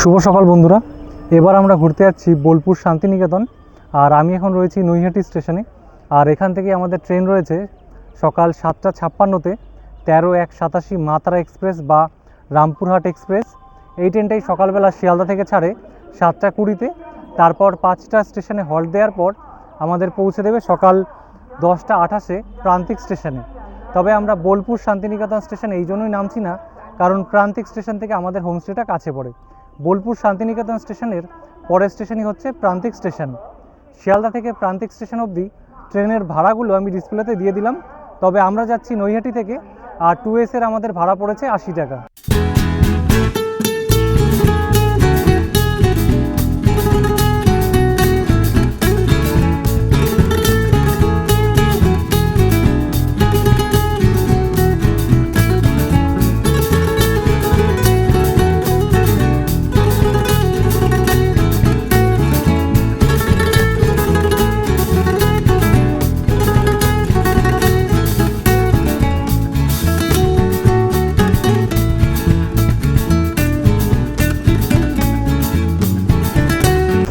শুভ সকাল বন্ধুরা। এবার আমরা ঘুরতে যাচ্ছি বোলপুর শান্তিনিকেতন। আর আমি এখন রয়েছি নৈহাটি স্টেশনে। আর এখান থেকে আমাদের ট্রেন রয়েছে সকাল সাতটা ছাপ্পান্নতে তেরো এক সাতাশি মাতারা এক্সপ্রেস বা রামপুরহাট এক্সপ্রেস। এই ট্রেনটাই সকালবেলা শিয়ালদা থেকে ছাড়ে সাতটা কুড়িতে। তারপর পাঁচটা স্টেশনে হল্ট দেওয়ার পর আমাদের পৌঁছে দেবে সকাল দশটা আঠাশে প্রান্তিক স্টেশনে। তবে আমরা বোলপুর শান্তিনিকেতন স্টেশন এই জন্যই নামছি না, কারণ প্রান্তিক স্টেশন থেকে আমাদের হোমস্টেটা কাছে পড়ে। বোলপুর শান্তিনিকেতন স্টেশনের পরের স্টেশনই হচ্ছে প্রান্তিক স্টেশন। শিয়ালদা থেকে প্রান্তিক স্টেশন অবধি ট্রেনের ভাড়াগুলো আমি ডিসপ্লেতে দিয়ে দিলাম। তবে আমরা যাচ্ছি নৈহাটি থেকে, আর টু এসের আমাদের ভাড়া পড়েছে আশি টাকা।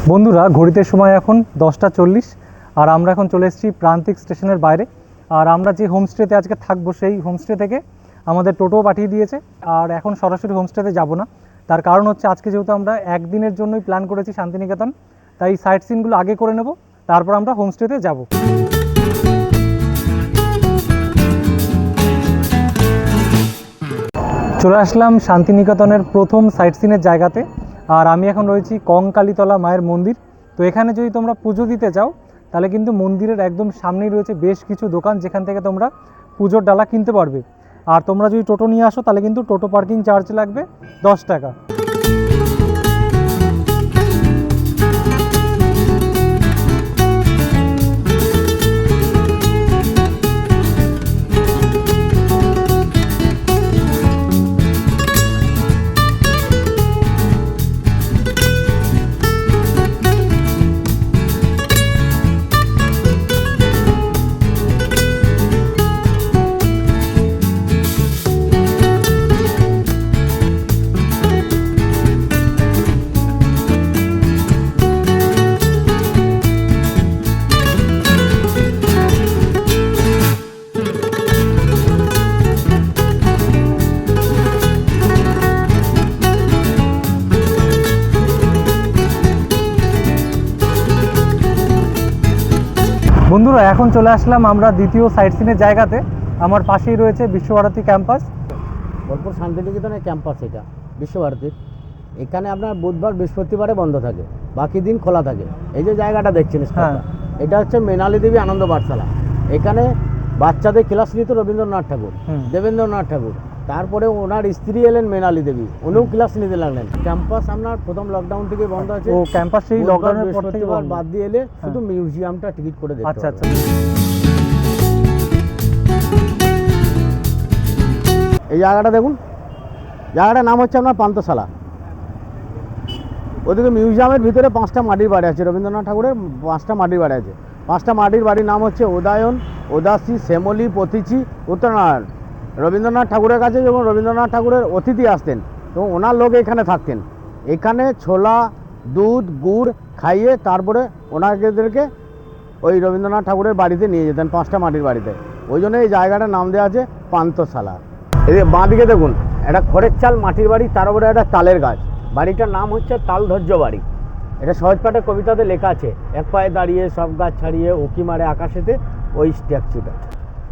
বন্ধুরা, ঘড়িতে সময় এখন দশটা চল্লিশ, আর আমরা এখন চলে এসেছি প্রান্তিক স্টেশনের বাইরে। আর আমরা যে হোমস্টেতে আজকে থাকব, সেই হোমস্টে থেকে আমাদের টোটো পাঠিয়ে দিয়েছে। আর এখন সরাসরি হোমস্টেতে যাব না। তার কারণ হচ্ছে, আজকে যেহেতু আমরা একদিনের জন্যই প্ল্যান করেছি শান্তিনিকেতন, তাই সাইট সিনগুলো আগে করে নেব, তারপর আমরা হোমস্টেতে যাব। চলে আসলাম শান্তিনিকেতনের প্রথম সাইট সিনের জায়গাতে। আর আমি এখন রয়েছি কঙ্কালীতলা মায়ের মন্দির। তো এখানে যদি তোমরা পুজো দিতে চাও, তাহলে কিন্তু মন্দিরের একদম সামনেই রয়েছে বেশ কিছু দোকান যেখান থেকে তোমরা পুজোর ডালা কিনতে পারবে। আর তোমরা যদি টোটো নিয়ে আসো, তাহলে কিন্তু টোটো পার্কিং চার্জ লাগবে দশ টাকা। বন্ধুরা এখন চলে আসলাম আমরা দ্বিতীয় সাইট সিনের জায়গাতে। আমার পাশেই রয়েছে বিশ্বভারতী ক্যাম্পাস বোলপুর শান্তিনিকেতনের ক্যাম্পাস এটা বিশ্বভারতীর এখানে আপনার বুধবার বৃহস্পতিবারে বন্ধ থাকে বাকি দিন খোলা থাকে। এই যে জায়গাটা দেখছেন হ্যাঁ। এটা হচ্ছে মেনালি দেবী আনন্দ পাঠশালা। এখানে বাচ্চাদের ক্লাস নিত রবীন্দ্রনাথ ঠাকুর দেবেন্দ্রনাথ ঠাকুর। তারপরে ওনার স্ত্রী এলেন মেনালি দেবী। উনিও ক্লাস নিতে লাগলেন। ক্যাম্পাস আপনার প্রথম লকডাউন থেকে বন্ধ আছে। ও ক্যাম্পাস সেই লকডাউনের পর থেকে বাদ দিয়ে এলে শুধু মিউজিয়ামটা টিকিট করে দেখতে আচ্ছা আচ্ছা। এই জায়গাটা দেখুন। জায়গাটার নাম হচ্ছে আপনার পান্তশালা ওদিকে মিউজিয়ামের ভিতরে পাঁচটা মাটির বাড়ি আছে। রবীন্দ্রনাথ ঠাকুরের পাঁচটা মাটির বাড়ি আছে। পাঁচটা মাটির বাড়ির নাম হচ্ছে উদয়ন উদাসী শ্যামলী পতিচি উত্তরনারায়ণ রবীন্দ্রনাথ ঠাকুরের কাছে যখন রবীন্দ্রনাথ ঠাকুরের অতিথি আসতেন তো ওনার লোক এখানে থাকতেন। এখানে ছোলা, দুধ, গুড় খাইয়ে তারপরে ওনাদেরকে ওই রবীন্দ্রনাথ ঠাকুরের বাড়িতে নিয়ে যেতেন, পাঁচটা মাটির বাড়িতে। ওই জন্য এই জায়গাটার নাম দেওয়া আছে পান্তশালা এদিকে বাঁ দিকে দেখুন, একটা খড়ের চাল মাটির বাড়ি, তার উপরে একটা তালের গাছ। বাড়িটার নাম হচ্ছে তালধ্বর্য বাড়ি। এটা সহজপাঠের কবিতাতে লেখা আছে, এক পায়ে দাঁড়িয়ে সব গাছ ছাড়িয়ে উকি মারে আকাশেতে ওই স্ট্যাচুটা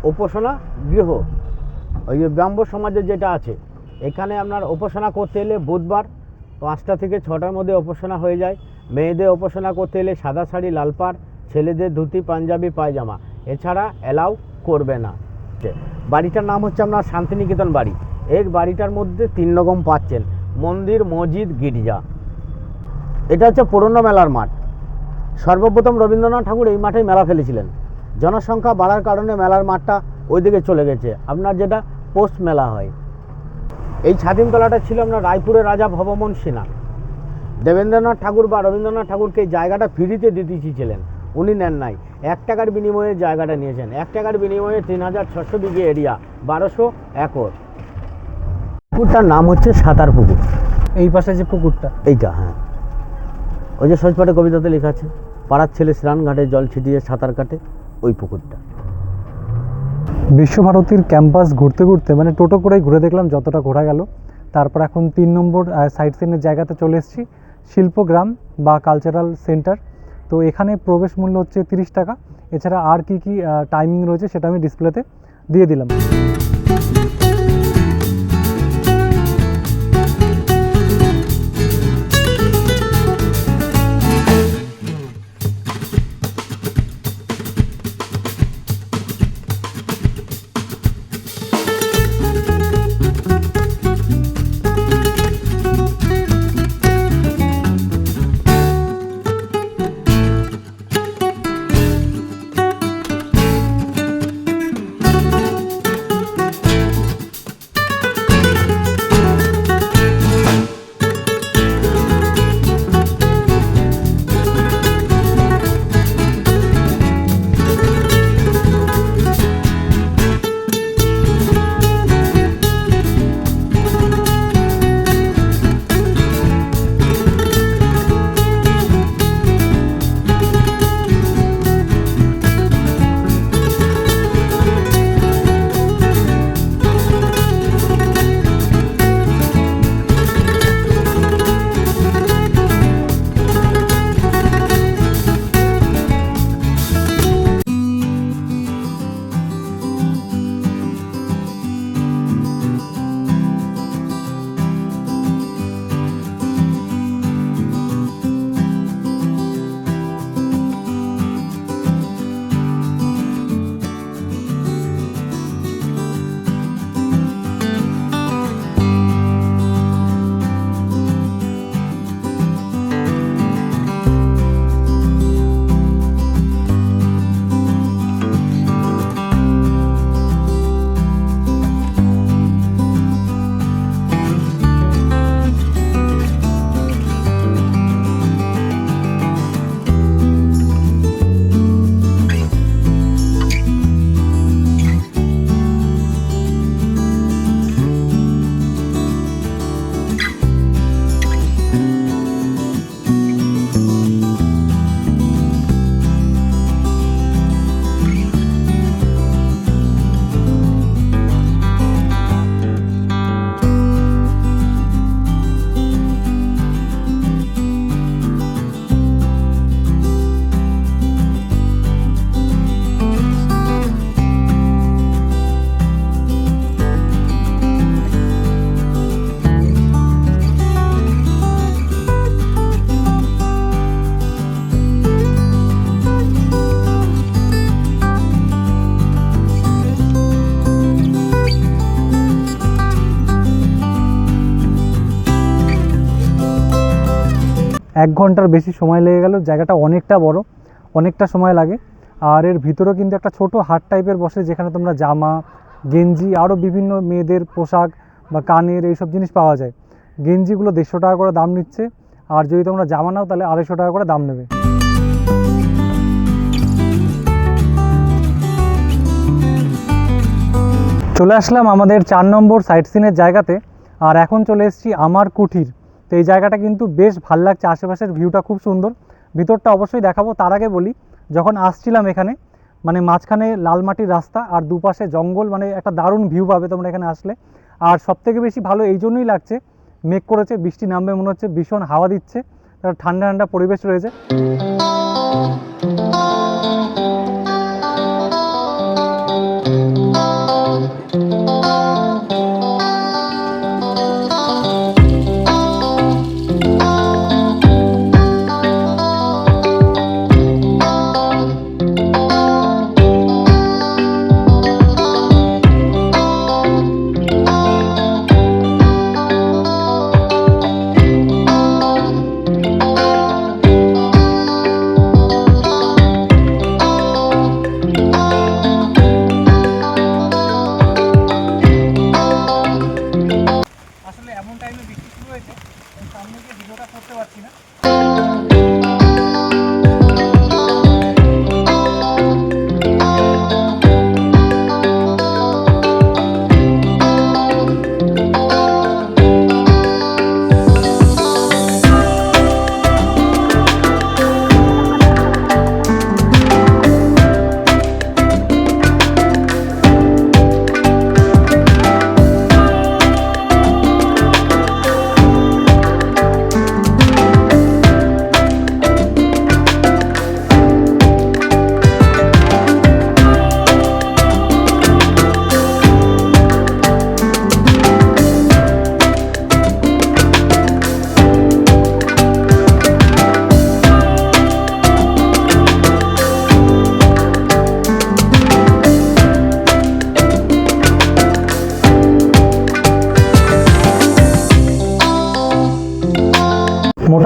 উপাসনা গৃহ। ওই ব্রাহ্ম সমাজের যেটা আছে, এখানে আপনার উপাসনা করতে এলে বুধবার পাঁচটা থেকে ছটার মধ্যে উপাসনা হয়ে যায়। মেয়েদের উপাসনা করতে এলে সাদা শাড়ি, লাল পাড়, ছেলেদের ধুতি, পাঞ্জাবি, পায়জামা। এছাড়া অ্যালাউ করবে না। বাড়িটার নাম হচ্ছে আপনার শান্তিনিকেতন বাড়ি। এই বাড়িটার মধ্যে তিন রকম পাচ্ছেন, মন্দির, মসজিদ, গির্জা। এটা হচ্ছে পুরনো মেলার মাঠ। সর্বপ্রথম রবীন্দ্রনাথ ঠাকুর এই মাঠে মেলা ফেলেছিলেন। জনসংখ্যা বাড়ার কারণে মেলার মাঠটা ওইদিকে চলে গেছে। আপনার যেটা পোস্ট মেলা হয়। এই ছাতিমতলাটা ছিল আপনার রায়পুরের রাজা ভবমোহন সিনহা দেবেন্দ্রনাথ ঠাকুর বা রবীন্দ্রনাথ ঠাকুরকে এই জায়গাটা ফ্রিতে দিতে চেয়েছিলেন উনি নেন নাই। এক টাকার বিনিময়ে জায়গাটা নিয়েছেন। এক টাকার বিনিময়ে তিন হাজার ছশো বিঘে এরিয়া বারোশো একর। পুকুরটার নাম হচ্ছে সাঁতার পুকুর। এই পাশে যে পুকুরটা। এইটা হ্যাঁ। ওই যে সজপাটে কবিতাতে লেখা আছে পাড়ার ছেলে স্নান ঘাটে জল ছিটিয়ে সাঁতার কাটে ওই পুকুরটা। বিশ্বভারতীর ক্যাম্পাস ঘুরতে ঘুরতে মানে টোটো করেই ঘুরে দেখলাম যতটা ঘোরা গেল। তারপর এখন তিন নম্বর সাইড সিনের জায়গাতে চলে এসেছি, শিল্পগ্রাম বা কালচারাল সেন্টার তো এখানে প্রবেশ মূল্য হচ্ছে তিরিশ টাকা। এছাড়া আর কি কি টাইমিং রয়েছে সেটা আমি ডিসপ্লেতে দিয়ে দিলাম। এক ঘণ্টার বেশি সময় লেগে গেল, জায়গাটা অনেকটা বড়, অনেকটা সময় লাগে। আর এর ভিতরেও কিন্তু একটা ছোট হাট টাইপের বসে, যেখানে তোমরা জামা, গেঞ্জি আরও বিভিন্ন মেয়েদের পোশাক বা কানের এইসব জিনিস পাওয়া যায়। গেঞ্জিগুলো দেড়শো টাকা করে দাম নিচ্ছে, আর যদি তোমরা জামা নাও তাহলে আড়াইশো টাকা করে দাম নেবে। চলে আসলাম আমাদের চার নম্বর সাইট সিনের জায়গাতে, আর এখন চলে এসেছি আমার কুঠির। তো এই জায়গাটা কিন্তু বেশ ভালো লাগছে, আশেপাশের ভিউটা খুব সুন্দর। ভিতরটা অবশ্যই দেখাবো, তার আগে বলি, যখন আসছিলাম এখানে মানে মাঝখানে লাল মাটির রাস্তা আর দুপাশে জঙ্গল মানে একটা দারুণ ভিউ পাবে তোমরা এখানে আসলে। আর সবথেকে বেশি ভালো এই জন্যই লাগছে, মেঘ করেছে, বৃষ্টি নামবে মনে হচ্ছে, ভীষণ হাওয়া দিচ্ছে ঠান্ডা ঠান্ডা পরিবেশ রয়েছে।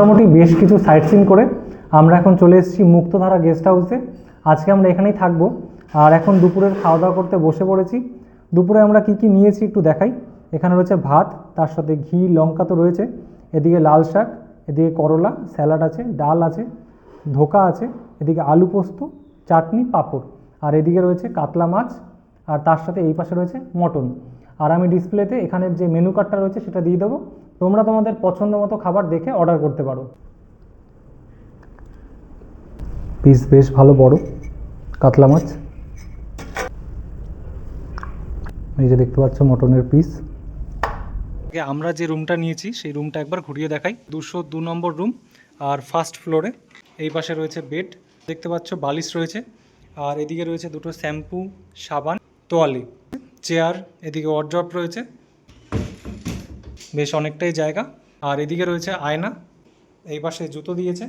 মোটামুটি বেশ কিছু সাইট সিন করে আমরা এখন চলে এসেছি মুক্তধারা গেস্ট হাউসে আজকে আমরা এখানেই থাকব। আর এখন দুপুরের খাওয়া দাওয়া করতে বসে পড়েছি। দুপুরে আমরা কি কি নিয়েছি একটু দেখাই। এখানে রয়েছে ভাত, তার সাথে ঘি, লঙ্কা তো রয়েছে। এদিকে লাল শাক, এদিকে করলা, স্যালাড আছে, ডাল আছে, ধোকা আছে, এদিকে আলু পোস্ত, চাটনি, পাঁপড়। আর এদিকে রয়েছে কাতলা মাছ, আর তার সাথে এই পাশে রয়েছে মটন। আর আমি ডিসপ্লেতে এখানের যে মেনু কার্ডটা রয়েছে সেটা দিয়ে দেবো। তোমরা তোমাদের পছন্দ মতো খাবার দেখে অর্ডার করতে পারো। পিস বেশ ভালো বড়, কাতলা মাছ। এই যে দেখতে পাচ্ছ মটনের পিস আমরা যে রুমটা নিয়েছি, সেই রুমটা একবার ঘুরিয়ে দেখাই। দুশো দু নম্বর রুম আর ফার্স্ট ফ্লোরে এই পাশে রয়েছে বেড দেখতে পাচ্ছ বালিশ রয়েছে। আর এদিকে রয়েছে দুটো শ্যাম্পু, সাবান, তোয়ালি। চেয়ার এদিকে ওয়ার্ড্রপ রয়েছে। বেশ অনেকটাই জায়গা। আর এদিকে রয়েছে আয়না, এই পাশে জুতো দিয়েছে,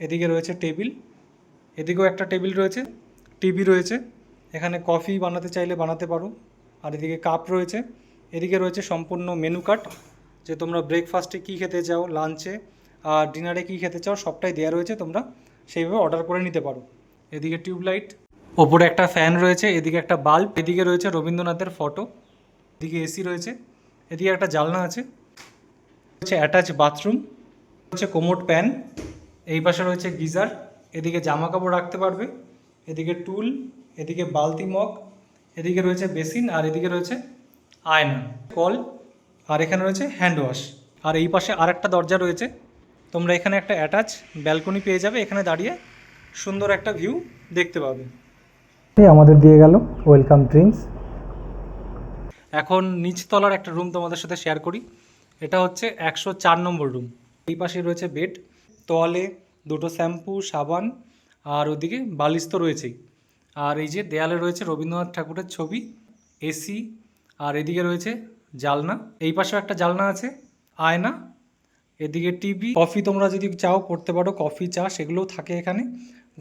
এদিকে রয়েছে টেবিল, এদিকেও একটা টেবিল রয়েছে, টিভি রয়েছে, এখানে কফি বানাতে চাইলে বানাতে পারো। আর এদিকে কাপ রয়েছে, এদিকে রয়েছে সম্পূর্ণ মেনু কার্ড, যে তোমরা ব্রেকফাস্টে কী খেতে চাও, লাঞ্চে, আর ডিনারে কী খেতে চাও, সবটাই দেওয়া রয়েছে তোমরা, সেইভাবে অর্ডার করে নিতে পারো। এদিকে টিউবলাইট, ওপরে একটা ফ্যান রয়েছে, এদিকে একটা বাল্ব, এদিকে রয়েছে রবীন্দ্রনাথের ফটো, এদিকে এসি রয়েছে। এদিকে একটা জানলা আছে। রয়েছে অ্যাটাচ বাথরুম হচ্ছে কোমোট প্যান এই পাশে রয়েছে গিজার, এদিকে জামা কাপড় রাখতে পারবে, এদিকে টুল, এদিকে বালতি মগ, এদিকে রয়েছে বেসিন আর এদিকে রয়েছে আয়না, কল, আর এখানে রয়েছে হ্যান্ড ওয়াশ আর এই পাশে আরেকটা দরজা রয়েছে, তোমরা এখানে একটা অ্যাটাচ ব্যালকনি পেয়ে যাবে, এখানে দাঁড়িয়ে সুন্দর একটা ভিউ দেখতে পাবে। আমাদের দিয়ে গেল ওয়েলকাম ড্রিঙ্কস এখন নিচতলার একটা রুম তোমাদের সাথে শেয়ার করি। এটা হচ্ছে একশো চার নম্বর রুম এই পাশে রয়েছে বেড তোয়ালে দুটো শ্যাম্পু সাবান, আর ওদিকে বালিশ তো রয়েছেই। আর এই যে দেয়ালে রয়েছে রবীন্দ্রনাথ ঠাকুরের ছবি, এসি, আর এদিকে রয়েছে জালনা। এই পাশেও একটা জালনা আছে, আয়না। এদিকে টিভি, কফি তোমরা যদি চাও করতে পারো, কফি, চা, সেগুলোও থাকে এখানে।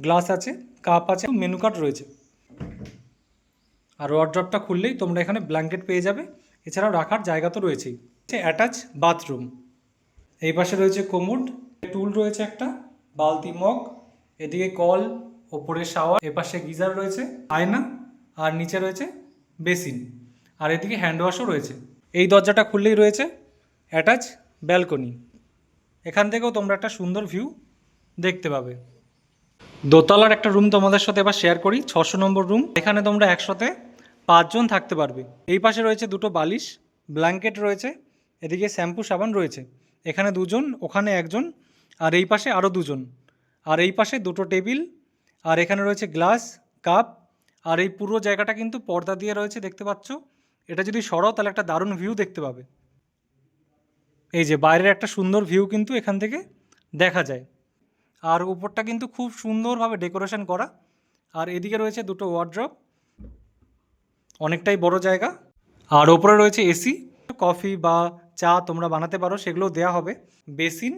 গ্লাস আছে, কাপ আছে, মেনু কার্ড রয়েছে। আর ওয়ার্ড্রপটা খুললেই তোমরা এখানে ব্ল্যাঙ্কেট পেয়ে যাবে। এছাড়াও রাখার জায়গা তো রয়েছেই। অ্যাটাচ বাথরুম এই পাশে রয়েছে কোমোড টুল রয়েছে একটা, বালতি, মগ, এদিকে কল, ওপরে শাওয়ার এপাশে গিজার রয়েছে, আয়না, আর নিচে রয়েছে বেসিন আর এদিকে হ্যান্ড ওয়াশও রয়েছে। এই দরজাটা খুললেই রয়েছে অ্যাটাচ ব্যালকনি এখান থেকেও তোমরা একটা সুন্দর ভিউ দেখতে পাবে। দোতলার একটা রুম তোমাদের সাথে এবার শেয়ার করি, ছশো নম্বর রুম এখানে তোমরা একসাথে পাঁচজন থাকতে পারবে। এই পাশে রয়েছে দুটো বালিশ ব্ল্যাঙ্কেট রয়েছে, এদিকে শ্যাম্পু সাবান রয়েছে। এখানে দুজন, ওখানে একজন, আর এই পাশে আরও দুজন। আর এই পাশে দুটো টেবিল, আর এখানে রয়েছে গ্লাস কাপ আর এই পুরো জায়গাটা কিন্তু পর্দা দিয়ে রয়েছে, দেখতে পাচ্ছ? এটা যদি সরাও, তাহলে একটা দারুণ ভিউ দেখতে পাবে। এই যে, বাইরের একটা সুন্দর ভিউ কিন্তু এখান থেকে দেখা যায়। আর উপরটা কিন্তু খুব সুন্দরভাবে ডেকোরেশন করা। আর এদিকে রয়েছে দুটো ওয়ার্ড্রপ অনেকটাই বড় জায়গা। আর ওপরে রয়েছে এসি, কফি বা চা তোমরা বানাতে পারো সেগুলো দেওয়া হবে। বেসিন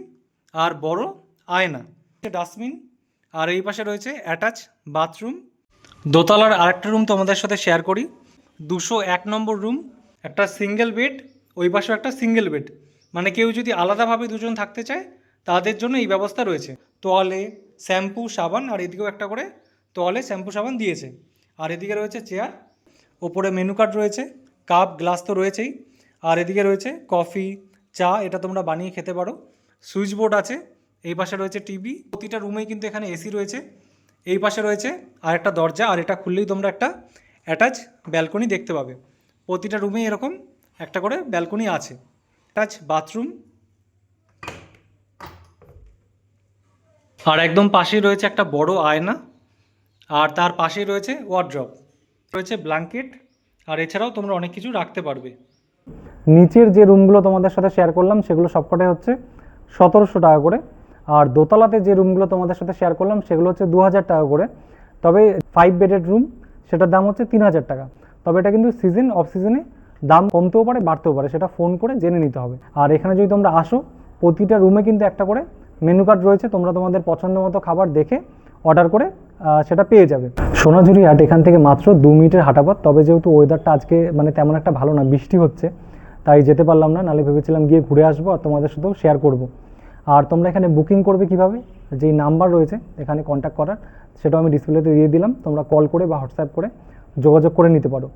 আর বড় আয়না, ডাস্টবিন। আর এই পাশে রয়েছে অ্যাটাচ বাথরুম। দোতলার আরেকটা রুম তোমাদের সাথে শেয়ার করি। দুশো এক নম্বর রুম, একটা সিঙ্গেল বেড ওই পাশেও একটা সিঙ্গেল বেড মানে কেউ যদি আলাদাভাবে দুজন থাকতে চায় তাদের জন্য এই ব্যবস্থা রয়েছে। তোয়ালে শ্যাম্পু, সাবান আর এদিকেও একটা করে তোয়ালে শ্যাম্পু, সাবান দিয়েছে। আর এদিকে রয়েছে চেয়ার, ওপরে মেনু কার্ড রয়েছে, কাপ, গ্লাস তো রয়েছেই। আর এদিকে রয়েছে কফি, চা, এটা তোমরা বানিয়ে খেতে পারো। সুইচ বোর্ড আছে, এই পাশে রয়েছে টিভি, প্রতিটা রুমেই কিন্তু এখানে এসি রয়েছে। এই পাশে রয়েছে আর একটা দরজা, আর এটা খুললেই তোমরা একটা অ্যাটাচ ব্যালকনি দেখতে পাবে। প্রতিটা রুমে এরকম একটা করে ব্যালকনি আছে। অ্যাটাচ বাথরুম আর একদম পাশেই রয়েছে একটা বড় আয়না, আর তার পাশেই রয়েছে ওয়ার্ড্রপ রয়েছে ব্ল্যাঙ্কেট আর এছাড়াও তোমরা অনেক কিছু রাখতে পারবে। নিচের যে রুমগুলো তোমাদের সাথে শেয়ার করলাম, সেগুলো সবকটাই হচ্ছে সতেরোশো টাকা করে, আর দোতলাতে যে রুমগুলো তোমাদের সাথে শেয়ার করলাম, সেগুলো হচ্ছে দু হাজার টাকা করে। তবে ফাইভ বেডেড রুম সেটার দাম হচ্ছে তিন হাজার টাকা। তবে এটা কিন্তু সিজন অফ সিজনে দাম কমতেও পারে, বাড়তেও পারে, সেটা ফোন করে জেনে নিতে হবে। আর এখানে যদি তোমরা আসো, প্রতিটা রুমে কিন্তু একটা করে মেনু কার্ড রয়েছে, তোমরা তোমাদের পছন্দ মতো খাবার দেখে অর্ডার করে সেটা পেয়ে যাবে। সোনাঝুরি হাট এখান থেকে মাত্র দু মিনিটের হাঁটাপথ, তবে যেহেতু ওয়েদারটা আজকে মানে তেমন একটা ভালো না, বৃষ্টি হচ্ছে, তাই যেতে পারলাম না নালে ভেবেছিলাম গিয়ে ঘুরে আসব আর তোমাদের সাথেও শেয়ার করব। আর তোমরা এখানে বুকিং করবে কীভাবে? যেই নাম্বার রয়েছে, এখানে কন্ট্যাক্ট করার, সেটাও আমি ডিসপ্লেতে দিয়ে দিলাম, তোমরা কল করে বা হোয়াটসঅ্যাপ করে যোগাযোগ করে নিতে পারো।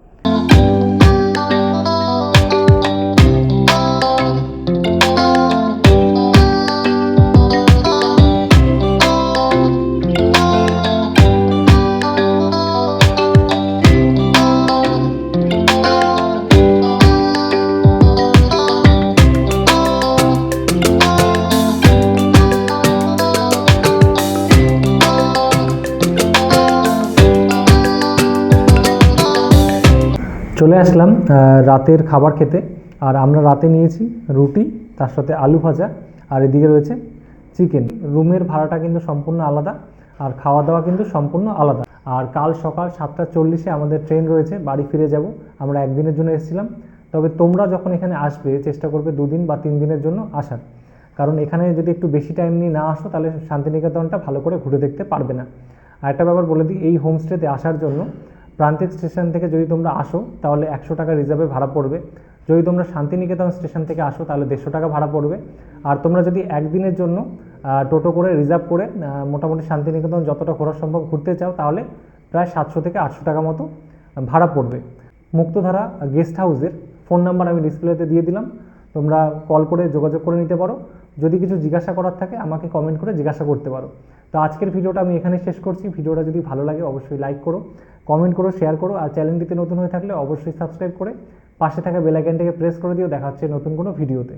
চলে আসলাম রাতের খাবার খেতে। আর আমরা রাতে নিয়েছি রুটি, তার সাথে আলু ভাজা, আর এদিকে রয়েছে চিকেন। রুমের ভাড়াটা কিন্তু সম্পূর্ণ আলাদা, আর খাওয়া দাওয়া কিন্তু সম্পূর্ণ আলাদা। আর কাল সকাল সাতটা চল্লিশে আমাদের ট্রেন রয়েছে, বাড়ি ফিরে যাব। আমরা একদিনের জন্য এসেছিলাম। তবে তোমরা যখন এখানে আসবে, চেষ্টা করবে দুদিন বা তিন দিনের জন্য আসার। কারণ এখানে যদি একটু বেশি টাইম নিয়ে না আসো, তাহলে শান্তিনিকেতনটা ভালো করে ঘুরে দেখতে পারবে না। আর একটা ব্যাপার বলে দিই, এই হোমস্টেতে আসার জন্য প্রান্তিক স্টেশন থেকে যদি তোমরা আসো, তাহলে একশো টাকা রিজার্ভে ভাড়া পড়বে। যদি তোমরা শান্তিনিকেতন স্টেশন থেকে আসো, তাহলে দেড়শো টাকা ভাড়া পড়বে। আর তোমরা যদি একদিনের জন্য টোটো করে রিজার্ভ করে মোটামুটি শান্তিনিকেতন যতটা ঘোরা সম্ভব ঘুরতে চাও, তাহলে প্রায় সাতশো থেকে আটশো টাকা মতো ভাড়া পড়বে। মুক্তধারা গেস্ট হাউসের ফোন নাম্বার আমি ডিসপ্লেতে দিয়ে দিলাম। তোমরা কল করে যোগাযোগ করে নিতে পারো। যদি কিছু জিজ্ঞাসা করার থাকে, আমাকে কমেন্ট করে জিজ্ঞাসা করতে পারো। তো আজকের ভিডিওটা আমি এখানে শেষ করছি। ভিডিওটা যদি ভালো লাগে, অবশ্যই লাইক করো কমেন্ট করো শেয়ার করো, আর চ্যানেলটিতে নতুন হয়ে থাকলে অবশ্যই সাবস্ক্রাইব করে পাশে থাকা বেলাইকানটিকে প্রেস করে দিও। দেখা হচ্ছে নতুন কোনো ভিডিওতে।